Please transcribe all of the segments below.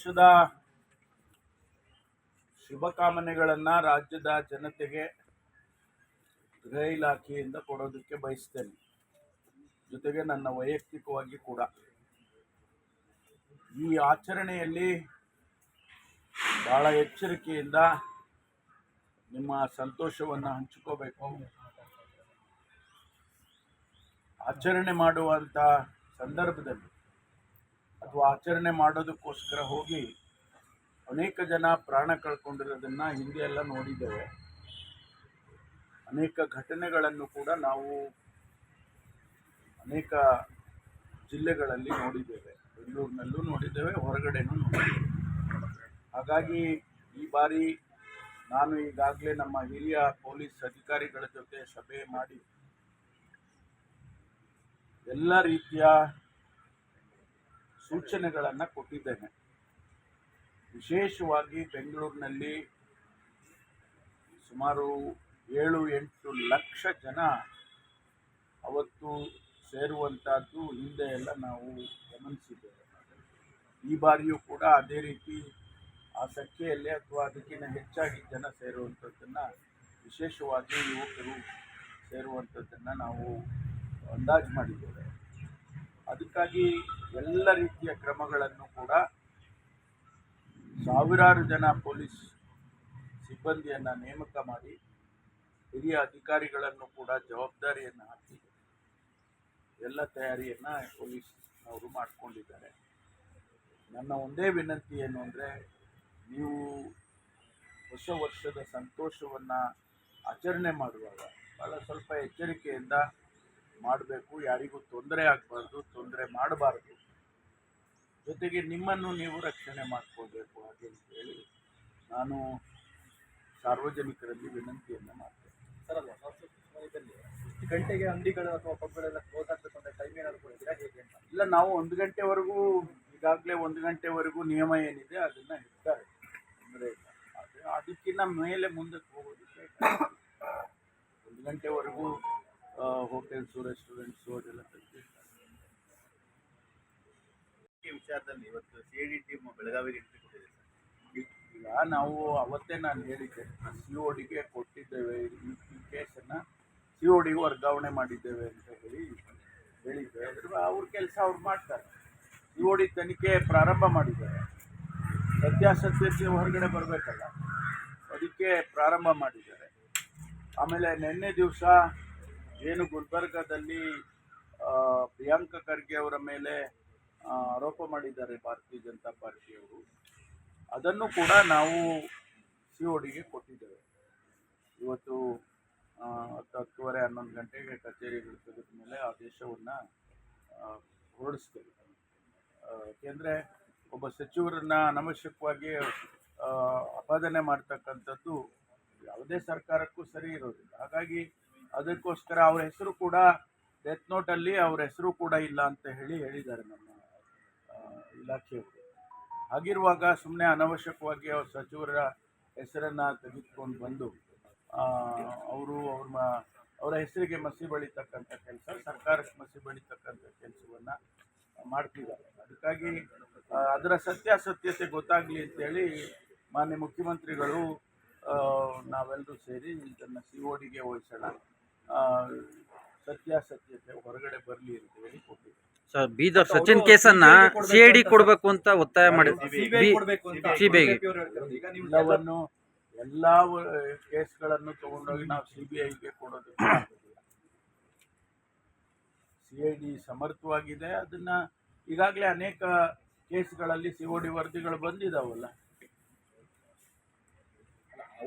ವರ್ಷದ ಶುಭಕಾಮನೆಗಳನ್ನು ರಾಜ್ಯದ ಜನತೆಗೆ ಗೃಹ ಇಲಾಖೆಯಿಂದ ಕೊಡೋದಕ್ಕೆ ಬಯಸ್ತೇನೆ. ಜೊತೆಗೆ ನನ್ನ ವೈಯಕ್ತಿಕವಾಗಿ ಕೂಡ. ಈ ಆಚರಣೆಯಲ್ಲಿ ಬಹಳ ಎಚ್ಚರಿಕೆಯಿಂದ ನಿಮ್ಮ ಸಂತೋಷವನ್ನು ಹಂಚಿಕೋಬೇಕು. ಆಚರಣೆ ಮಾಡುವಂಥ ಸಂದರ್ಭದಲ್ಲಿ ಅಥವಾ ಆಚರಣೆ ಮಾಡೋದಕ್ಕೋಸ್ಕರ ಹೋಗಿ ಅನೇಕ ಜನ ಪ್ರಾಣ ಕಳ್ಕೊಂಡಿರೋದನ್ನು ಹಿಂದೆ ಎಲ್ಲ ನೋಡಿದ್ದೇವೆ. ಅನೇಕ ಘಟನೆಗಳನ್ನು ಕೂಡ ನಾವು ಅನೇಕ ಜಿಲ್ಲೆಗಳಲ್ಲಿ ನೋಡಿದ್ದೇವೆ. ಬೆಂಗಳೂರಿನಲ್ಲೂ ನೋಡಿದ್ದೇವೆ, ಹೊರಗಡೆನೂ ನೋಡಿದ್ದೇವೆ. ಹಾಗಾಗಿ ಈ ಬಾರಿ ನಾನು ಈಗಾಗಲೇ ನಮ್ಮ ಹಿರಿಯ ಪೊಲೀಸ್ ಅಧಿಕಾರಿಗಳ ಜೊತೆ ಸಭೆ ಮಾಡಿ ಎಲ್ಲ ರೀತಿಯ ಸೂಚನೆಗಳನ್ನು ಕೊಟ್ಟಿದ್ದೇನೆ. ವಿಶೇಷವಾಗಿ ಬೆಂಗಳೂರಿನಲ್ಲಿ ಸುಮಾರು ಏಳು ಎಂಟು ಲಕ್ಷ ಜನ ಅವತ್ತು ಸೇರುವಂಥದ್ದು ಹಿಂದೆ ಎಲ್ಲ ನಾವು ಗಮನಿಸಿದ್ದೇವೆ. ಈ ಬಾರಿಯೂ ಕೂಡ ಅದೇ ರೀತಿ ಆ ಸಂಖ್ಯೆಯಲ್ಲಿ ಅಥವಾ ಅದಕ್ಕಿಂತ ಹೆಚ್ಚಾಗಿ ಜನ ಸೇರುವಂಥದ್ದನ್ನು ವಿಶೇಷವಾಗಿ ಯುವಕರು ಸೇರುವಂಥದ್ದನ್ನು ನಾವು ಅಂದಾಜು ಮಾಡಿದ್ದೇವೆ. ಅದಕ್ಕಾಗಿ ಎಲ್ಲ ರೀತಿಯ ಕ್ರಮಗಳನ್ನು ಕೂಡ ಸಾವಿರಾರು ಜನ ಪೊಲೀಸ್ ಸಿಬ್ಬಂದಿಯನ್ನು ನೇಮಕ ಮಾಡಿ ಹಿರಿಯ ಅಧಿಕಾರಿಗಳನ್ನು ಕೂಡ ಜವಾಬ್ದಾರಿಯನ್ನು ಹಾಕಿ ಎಲ್ಲ ತಯಾರಿಯನ್ನು ಪೊಲೀಸ್ ಅವರು ಮಾಡಿಕೊಂಡಿದ್ದಾರೆ. ನನ್ನ ಒಂದೇ ವಿನಂತಿ ಏನು ಅಂದರೆ, ನೀವು ಹೊಸ ವರ್ಷದ ಸಂತೋಷವನ್ನು ಆಚರಣೆ ಮಾಡುವಾಗ ಭಾಳ ಸ್ವಲ್ಪ ಎಚ್ಚರಿಕೆಯಿಂದ ಮಾಡಬೇಕು ಯಾರಿಗೂ ತೊಂದರೆ ಆಗಬಾರ್ದು ತೊಂದರೆ ಮಾಡಬಾರ್ದು. ಜೊತೆಗೆ ನಿಮ್ಮನ್ನು ನೀವು ರಕ್ಷಣೆ ಮಾಡಿಕೊಳ್ಬೇಕು ಹಾಗೆ ಅಂತ ಹೇಳಿ ನಾನು ಸಾರ್ವಜನಿಕರಲ್ಲಿ ವಿನಂತಿಯನ್ನು ಮಾಡ್ತೇನೆ. ಸರ್ ಅಲ್ವಾ ಸಂಸ್ಕೃತಿ ಸಮಯದಲ್ಲಿ ಇಷ್ಟು ಗಂಟೆಗೆ ಅಂಗಡಿಗಳು ಅಥವಾ ಪಬ್ಗಳೆಲ್ಲ ಕ್ಲೋಸ್ ಆಗ್ಬೇಕು ಅಂತ ಟೈಮ್ ಏನಾದರೂ ಕೊಡ್ತೀರಾ? ಹೇಗೆ ಅಂತ? ಇಲ್ಲ ನಾವು ಒಂದು ಗಂಟೆವರೆಗೂ ಈಗಾಗಲೇ ಒಂದು ಗಂಟೆವರೆಗೂ ನಿಯಮ ಏನಿದೆ ಅದನ್ನು ಹೇಳ್ತಾರೆ. ತೊಂದರೆ ಇಲ್ಲ. ಅದು ಅದಕ್ಕಿಂತ ಮೇಲೆ ಮುಂದಕ್ಕೆ ಹೋಗೋದಕ್ಕೆ ಒಂದು ಗಂಟೆವರೆಗೂ ಹೋಟೆಲ್ಸು, ರೆಸ್ಟೋರೆಂಟ್ಸು, ಅದೆಲ್ಲ ಈ ವಿಚಾರದಲ್ಲಿ ಇವತ್ತು ಸಿ ಡಿ ಟೀಮ್ ಬೆಳಗಾವಿಗೆ ಎಂಟ್ರಿ ಈಗ ನಾವು ಅವತ್ತೇ ನಾನು ಹೇಳಿದ್ದೆ ಸಿ ಒ ಡಿಗೆ ಕೊಟ್ಟಿದ್ದೇವೆ, ಈ ಕೇಸನ್ನು ಸಿ ಒ ಡಿಗೆ ವರ್ಗಾವಣೆ ಮಾಡಿದ್ದೇವೆ ಅಂತ ಹೇಳಿ ಹೇಳಿದ್ದೆ. ಅದ್ರ ಅವ್ರ ಕೆಲಸ ಅವ್ರು ಮಾಡ್ತಾರೆ. ಸಿ ಒ ಡಿ ತನಿಖೆ ಪ್ರಾರಂಭ ಮಾಡಿದ್ದಾರೆ. ಸತ್ಯಾಸತ್ಯತೆ ಹೊರಗಡೆ ಬರಬೇಕಲ್ಲ, ಅದಕ್ಕೆ ಪ್ರಾರಂಭ ಮಾಡಿದ್ದಾರೆ. ಆಮೇಲೆ ನಿನ್ನೆ ದಿವಸ ಏನು ಗುಲ್ಬರ್ಗಾದಲ್ಲಿ ಆ, ಪ್ರಿಯಾಂಕ ಖರ್ಗೆ ಅವರ ಮೇಲೆ ಆ, ಆರೋಪ ಮಾಡಿದ್ದಾರೆ ಭಾರತೀಯ ಜನತಾ ಪಾರ್ಟಿಯವರು. ಅದನ್ನು ಕೂಡ ನಾವು ಸಿ ಒ ಡಿಗೆ ಕೊಟ್ಟಿದ್ದೇವೆ. ಇವತ್ತು ಆ, ಹತ್ತು ಹತ್ತುವರೆ ಹನ್ನೊಂದು ಗಂಟೆಗೆ ಕಚೇರಿಗಳು ತೆಗೆದ ಮೇಲೆ ಆದೇಶವನ್ನು ಹೊರಡಿಸ್ತೇವೆ ಏಕೆಂದರೆ ಒಬ್ಬ ಸಚಿವರನ್ನ ಅನವಶ್ಯಕವಾಗಿ ಆ, ಅಪಾದನೆ ಮಾಡ್ತಕ್ಕಂಥದ್ದು ಯಾವುದೇ ಸರ್ಕಾರಕ್ಕೂ ಸರಿ ಇರೋದಿಲ್ಲ. ಹಾಗಾಗಿ ಅದಕ್ಕೋಸ್ಕರ ಅವ್ರ ಹೆಸರು ಕೂಡ ಡೆತ್ ನೋಟಲ್ಲಿ ಅವ್ರ ಹೆಸರು ಕೂಡ ಇಲ್ಲ ಅಂತ ಹೇಳಿ ಹೇಳಿದ್ದಾರೆ ನಮ್ಮ ಇಲಾಖೆಯವರು. ಹಾಗಿರುವಾಗ ಸುಮ್ಮನೆ ಅನವಶ್ಯಕವಾಗಿ ಅವ್ರ ಸಚಿವರ ಹೆಸರನ್ನು ತೆಗೆದುಕೊಂಡು ಬಂದು ಅವರು ಅವ್ರ ಅವರ ಹೆಸರಿಗೆ ಮಸಿ ಬಳಿತಕ್ಕಂಥ ಕೆಲಸ, ಸರ್ಕಾರಕ್ಕೆ ಮಸಿ ಬಳಿತಕ್ಕಂಥ ಕೆಲಸವನ್ನು ಮಾಡ್ತಿದ್ದಾರೆ. ಅದಕ್ಕಾಗಿ ಅದರ ಸತ್ಯಾಸತ್ಯತೆ ಗೊತ್ತಾಗಲಿ ಅಂತೇಳಿ ಮಾನ್ಯ ಮುಖ್ಯಮಂತ್ರಿಗಳು ನಾವೆಲ್ಲರೂ ಸೇರಿ ಇದನ್ನು ಸಿ ಒ ಡಿಗೆ ವಹಿಸೋಣ ಸತ್ಯಾಸತ್ಯತೆ ಹೊರಗಡೆ ಬರಲಿ ಅಂತ ಹೇಳಿ ಕೊಟ್ಟಿದ್ದಾರೆ. ಸರ್ ಬೀದರ್ ಸಚಿನ್ ಕೇಸನ್ನ ಸಿ ಐ ಡಿ ಕೊಡಬೇಕು ಅಂತ ಒತ್ತಾಯ ಮಾಡಿ ಸಿಬಿಐ ಕೊಡ್ಬೇಕು ಅಂತ? CBI ಗೆ. BJP ಅವ್ರು ಹೇಳ್ತಿರೋದು. ಈಗ ನೀವು ಎಲ್ಲವನ್ನು ಎಲ್ಲ ಕೇಸ್ಗಳನ್ನು ತಗೊಂಡೋಗಿ ನಾವು ಸಿ ಬಿ ಐಗೆ ಕೊಡೋದಕ್ಕೆ ಸಿ ಐ ಡಿ ಸಮರ್ಥವಾಗಿದೆ. ಅದನ್ನ ಈಗಾಗಲೇ ಅನೇಕ ಕೇಸ್ಗಳಲ್ಲಿ ಸಿ ಒ ಡಿ ವರದಿಗಳು ಬಂದಿದಾವಲ್ಲ.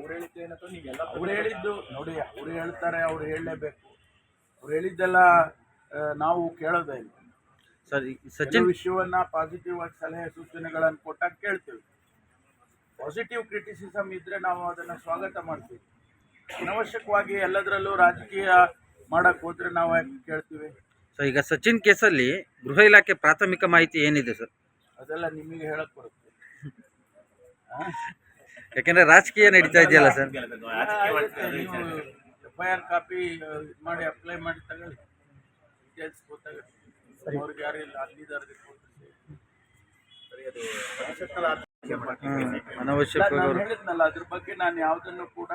ಅವ್ರು ನೀವೆಲ್ಲ ಅವ್ರು ಹೇಳಿದ್ದು ನೋಡಿ ಅವ್ರು ಹೇಳ್ತಾರೆ ಅವ್ರು ಹೇಳಲೇಬೇಕು. ಅವ್ರು ಹೇಳಿದ್ದೆಲ್ಲ ನಾವು ಕೇಳೋದೇ ಇಲ್ಲ. ಸರ್ ಸಚಿನ್ ವಿಷಯವನ್ನ ಪಾಸಿಟಿವ್ ಆಗಿ ಸಲಹೆ ಸೂಚನೆಗಳನ್ನು ಕೊಟ್ಟಾಗ ಕೇಳ್ತೀವಿ. ಪಾಸಿಟಿವ್ ಕ್ರಿಟಿಸಿಸಮ್ ಇದ್ರೆ ನಾವು ಅದನ್ನ ಸ್ವಾಗತ ಮಾಡ್ತೀವಿ. ಅನವಶ್ಯಕವಾಗಿ ಎಲ್ಲದರಲ್ಲೂ ರಾಜಕೀಯ ಮಾಡಕ್ ಹೋದ್ರೆ ನಾವು ಯಾಕೆ ಕೇಳ್ತೀವಿ? ಸರ್ ಈಗ ಸಚಿನ್ ಕೇಸಲ್ಲಿ ಗೃಹ ಇಲಾಖೆ ಪ್ರಾಥಮಿಕ ಮಾಹಿತಿ ಏನಿದೆ ಸರ್? ಅದೆಲ್ಲ ನಿಮಗೆ ಹೇಳಕ್ ಬರುತ್ತೆ? ಯಾಕೆಂದ್ರೆ ರಾಜಕೀಯ ನಡೀತಾ ಇದೆಯಲ್ಲ sir? F I R copy ಮಾಡಿ ಅಪ್ಲೈ ಮಾಡಿ ತಗೊಳ್ಳಿ. ಡೀಟೇಲ್ಸ್ ಗೊತ್ತಾಗುತ್ತೆ. ಅವ್ರಿಗೆ ಅಲ್ಲಿದ್ದಾರೆ. ಅನವಶ್ಯಕವಾಗಿ ನಾನು ಅವರು ಹೇಳಿದ್ನಲ್ಲ ಅದ್ರ ಬಗ್ಗೆ ನಾನು ಯಾವುದನ್ನು ಕೂಡ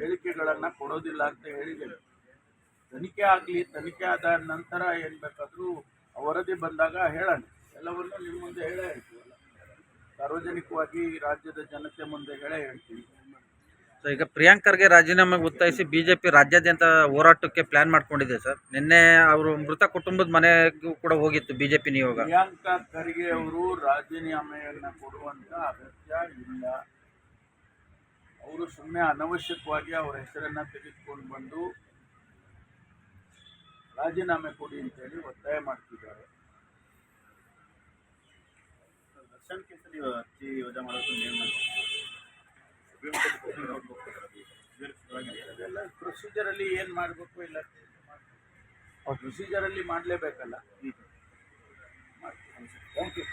ಹೇಳಿಕೆಗಳನ್ನ ಕೊಡೋದಿಲ್ಲ ಅಂತ ಹೇಳಿದ್ದೇನೆ. ತನಿಖೆ ಆಗಲಿ ತನಿಖೆ ಆದ ನಂತರ ಏನ್ ಬೇಕಾದ್ರೂ ವರದಿ ಬಂದಾಗ ಹೇಳೋಣ. ಎಲ್ಲವನ್ನು ನಿಮ್ಮ ಮುಂದೆ ಹೇಳೇ ಹೇಳ್ತೀವಲ್ಲ ಸಾರ್ವಜನಿಕವಾಗಿ ರಾಜ್ಯದ ಜನತೆ ಮುಂದೆ ಹೇಳೇ ಹೇಳ್ತೀವಿ. ಸೊ ಈಗ ಪ್ರಿಯಾಂಕರ್ಗೆ ರಾಜೀನಾಮೆಗೆ ಒತ್ತಾಯಿಸಿ ಬಿಜೆಪಿ ರಾಜ್ಯಾದ್ಯಂತ ಹೋರಾಟಕ್ಕೆ ಪ್ಲಾನ್ ಮಾಡ್ಕೊಂಡಿದೆ ಸರ್ ನಿನ್ನೆ ಅವರು ಮೃತ ಕುಟುಂಬದ ಮನೆಗೂ ಕೂಡ ಹೋಗಿತ್ತು ಬಿಜೆಪಿ ನಿಯೋಗ. ಪ್ರಿಯಾಂಕಾ ಖರ್ಗೆ ಅವರು ರಾಜೀನಾಮೆಯನ್ನ ಕೊಡುವಂತ ಅಗತ್ಯ ಇಲ್ಲ. ಅವರು ಸುಮ್ಮನೆ ಅನವಶ್ಯಕವಾಗಿ ಅವರ ಹೆಸರನ್ನ ತೆಗೆದುಕೊಂಡು ಬಂದು ರಾಜೀನಾಮೆ ಕೊಡಿ ಅಂತೇಳಿ ಒತ್ತಾಯ ಮಾಡ್ತಿದ್ದಾರೆ. ಕೇಸಲ್ಲಿ ಅರ್ಜಿ ವಜಾ ಮಾಡೋದು ನೇಮ ಅದೆಲ್ಲ ಪ್ರೊಸೀಜರಲ್ಲಿ ಏನು ಮಾಡಬೇಕು ಇಲ್ಲ ಪ್ರೊಸೀಜರಲ್ಲಿ ಮಾಡಲೇಬೇಕಲ್ಲ? Thank you